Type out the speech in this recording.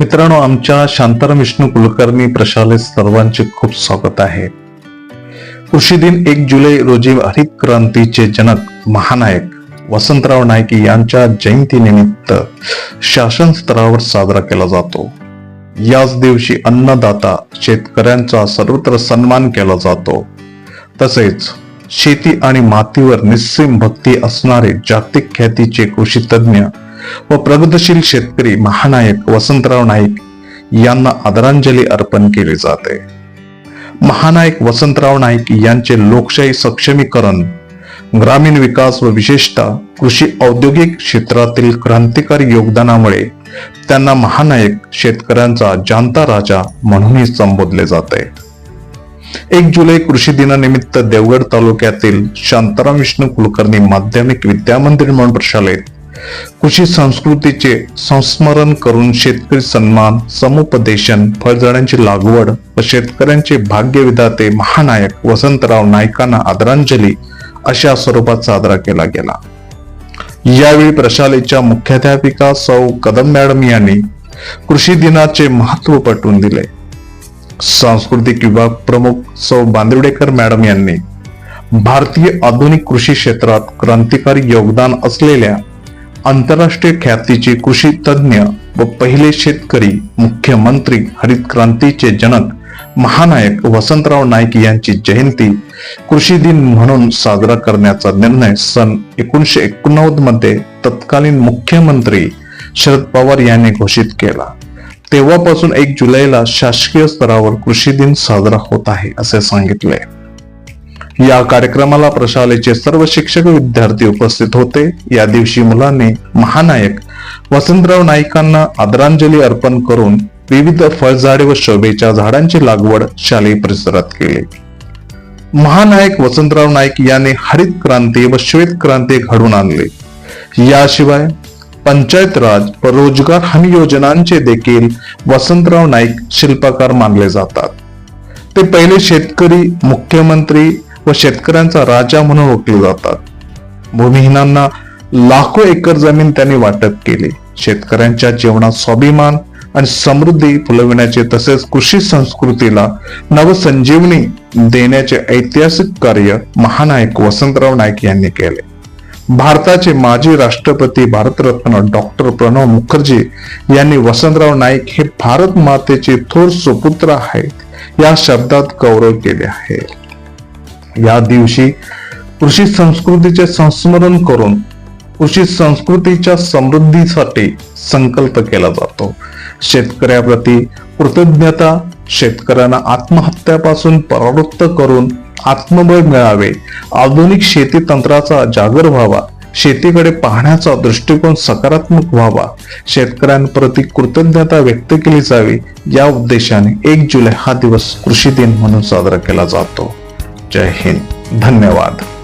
मित्रांनो आमच्या शांताराम विष्णू कुलकर्णी प्रशालेत सर्वांचे खूप स्वागत आहे. कृषी दिन एक जुलै रोजी हरित क्रांतीचे जनक महानायक वसंतराव नाईक यांच्या जयंतीनिमित्त शासन स्तरावर साजरा केला जातो. याच दिवशी अन्नदाता शेतकऱ्यांचा सर्वत्र सन्मान केला जातो. तसेच शेती आणि मातीवर निस्सीम भक्ती असणारे जागतिक ख्यातीचे कृषी तज्ज्ञ व प्रगतशील शेतकरी महानायक वसंतराव नाईक यांना आदरांजली अर्पण केली जाते. महानायक वसंतराव नाईक यांचे लोकशाही सक्षमीकरण ग्रामीण विकास व विशेषतः कृषी औद्योगिक क्षेत्रातील क्रांतिकारी योगदानामुळे त्यांना महानायक शेतकऱ्यांचा जाणता राजा म्हणूनही संबोधले जाते. एक जुलै कृषी दिनानिमित्त देवगड तालुक्यातील शांताराम विष्णू कुलकर्णी माध्यमिक विद्यामंदिर म्हणून प्रशालेत कृषी संस्कृतीचे संस्मरण करून शेतकरी सन्मान समुपदेशन फळझाडांची लागवड व शेतकऱ्यांचे भाग्यविधाते महानायक वसंतराव नायकांना आदरांजली अशा स्वरूपात साजरा केला गेला. यावेळी प्रशालेच्या मुख्याध्यापिका सौ कदम मॅडम यांनी कृषी दिनाचे महत्त्व पटवून दिले. सांस्कृतिक विभाग प्रमुख सौ बांदिवडेकर मॅडम यांनी भारतीय आधुनिक कृषी क्षेत्रात क्रांतिकारी योगदान असलेल्या आंतरराष्ट्रीय ख्यातीचे कृषी तज्ज्ञ व पहिले शेतकरी मुख्यमंत्री हरित क्रांतीचे जनक महानायक वसंतराव नाईक यांची जयंती कृषी दिन म्हणून साजरा करण्याचा निर्णय सन एकोणीशे एकोणनव्वदमध्ये तत्कालीन मुख्यमंत्री शरद पवार यांनी घोषित केला. तेव्हापासून एक जुलैला शासकीय स्तरावर कृषी दिन साजरा होत आहे असे सांगितले. या कार्यक्रमाला प्रशालेचे सर्व शिक्षक विद्यार्थी उपस्थित होते. या दिवशी मुलांनी महानायक वसंतराव नाईकांना आदरांजली अर्पण करून विविध फळझाडे व शोभेच्या झाडांची लागवड शालेय परिसरात केली. महानायक वसंतराव नाईक यांनी हरित क्रांती व श्वेत क्रांती घडून आणली. याशिवाय पंचायत राज व रोजगार हमी योजनांचे देखील वसंतराव नाईक शिल्पकार मानले जातात. ते पहिले शेतकरी मुख्यमंत्री व शेतकऱ्यांचा राजा म्हणून ओळखले जातात. भूमिहीनांना लाखो एकर जमीन त्यांनी वाटप केली. शेतकऱ्यांच्या जीवनात स्वाभिमान आणि समृद्धी फुलविण्याचे तसेच कृषी संस्कृतीला नवसंजीवनी देण्याचे ऐतिहासिक कार्य महानायक वसंतराव नाईक यांनी केले. भारताचे माजी राष्ट्रपती भारतरत्न डॉक्टर प्रणव मुखर्जी यांनी वसंतराव नाईक हे भारत मातेचे थोर सुपुत्र आहेत या शब्दात गौरव केले आहे. या दिवशी कृषी संस्कृतीचे संस्मरण करून कृषी संस्कृतीच्या समृद्धीसाठी संकल्प केला जातो. शेतकऱ्याप्रती कृतज्ञता शेतकऱ्यांना आत्महत्यापासून परावृत्त करून आत्मबळ मिळावे आधुनिक शेती तंत्राचा जागर व्हावा शेतीकडे पाहण्याचा दृष्टिकोन सकारात्मक व्हावा शेतकऱ्यांप्रती कृतज्ञता व्यक्त केली जावी या उद्देशाने एक जुलै हा दिवस कृषी दिन म्हणून साजरा केला जातो. जय हिंद. धन्यवाद.